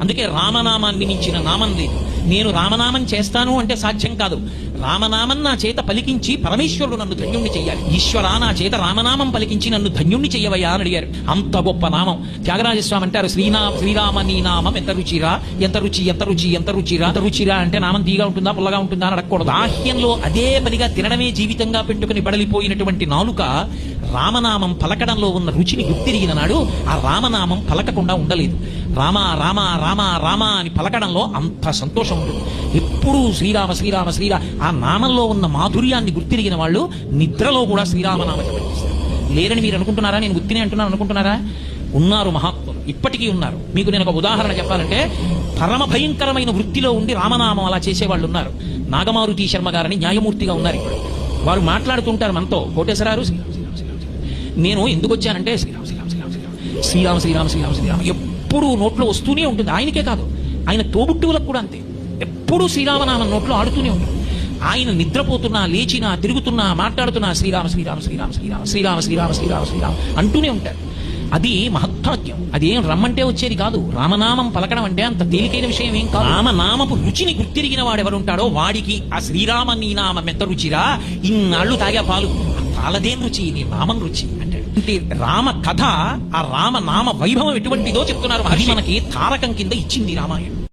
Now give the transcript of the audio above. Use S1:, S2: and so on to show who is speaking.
S1: అందుకే రామనామాన్ని మించిన నామం లేదు. నేను రామనామం చేస్తాను అంటే సాధ్యం కాదు. రామనామం నా చేత పలికించి పరమేశ్వరుడు నన్ను ధన్యుణ్ణి చెయ్యాలి. ఈశ్వర నా చేత రామనామం పలికించి నన్ను ధన్యుణ్ణి చెయ్యవయ్యా అని అడిగారు. అంత గొప్ప నామం. త్యాగరాజస్వామి అంటారు శ్రీనా శ్రీరామ నీ నామం. ఎంత రుచిరా? ఎంత రుచి ఎంత రుచి ఎంత రుచిరా? ఎంత రుచిరా? అంటే నామం తీగా ఉంటుందా పుల్లగా ఉంటుందా అని అడగకూడదు. బాహ్యంలో అదే పనిగా తినడమే జీవితంగా పెట్టుకుని బడలిపోయినటువంటి నాలుక రామనామం పలకడంలో ఉన్న రుచిని గుర్తిరిగిన నాడు ఆ రామనామం పలకకుండా ఉండలేదు. రామ రామ రామ రామ అని పలకడంలో అంత సంతోషం ఉంటుంది ఎప్పుడూ శ్రీరామ శ్రీరామ శ్రీరామ ఆ నామంలో ఉన్న మాధుర్యాన్ని గుర్తిరిగిన వాళ్ళు నిద్రలో కూడా శ్రీరామ శ్రీరామనామ లేరని మీరు అనుకుంటున్నారా? నేను గుర్తిని అంటున్నాను అనుకుంటున్నారా? ఉన్నారు మహాత్ములు. ఇప్పటికీ ఉన్నారు. మీకు నేను ఒక ఉదాహరణ చెప్పాలంటే పరమ భయంకరమైన వృత్తిలో ఉండి రామనామం అలా చేసేవాళ్ళు ఉన్నారు. నాగమారుతి శర్మ గారని న్యాయమూర్తిగా ఉన్నారు ఇప్పుడు. వారు మాట్లాడుతుంటారు మనతో. కోటేశ్వరారు నేను ఎందుకు వచ్చానంటే శ్రీరామ శ్రీరామ శ్రీరామ శ్రీరామ శ్రీరామ శ్రీరామ శ్రీరామ. ఎప్పుడూ నోట్లో వస్తూనే ఉంటుంది. ఆయనకే కాదు. ఆయన తోబుట్టువులకు కూడా అంతే. ఎప్పుడూ శ్రీరామనామం నోట్లో ఆడుతూనే ఉంటుంది ఆయన నిద్రపోతున్నా లేచినా తిరుగుతున్నా మాట్లాడుతున్నా శ్రీరామ శ్రీరామ శ్రీరామ శ్రీరామ శ్రీరామ శ్రీరామ శ్రీరామ శ్రీరామ అంటూనే ఉంటారు. అది మహత్వాక్యం. ఏం రమ్మంటే వచ్చేది కాదు. రామనామం పలకడం అంటే అంత తేలికైన విషయం ఏం కాదు. రామనామపు రుచిని గుర్తిరిగిన వాడు ఎవరుంటాడో వాడికి ఆ శ్రీరామ నీ మెత్త ఎంత రుచిరా? ఇన్నాళ్ళు తాగా పాలు. పాలదేం రుచి? నీ నామం రుచి అంటాడు. అంటే రామ కథ ఆ రామ నామ వైభవం ఎటువంటిదో చెప్తున్నారు అది మనకి తారకం కింద ఇచ్చింది రామాయణం.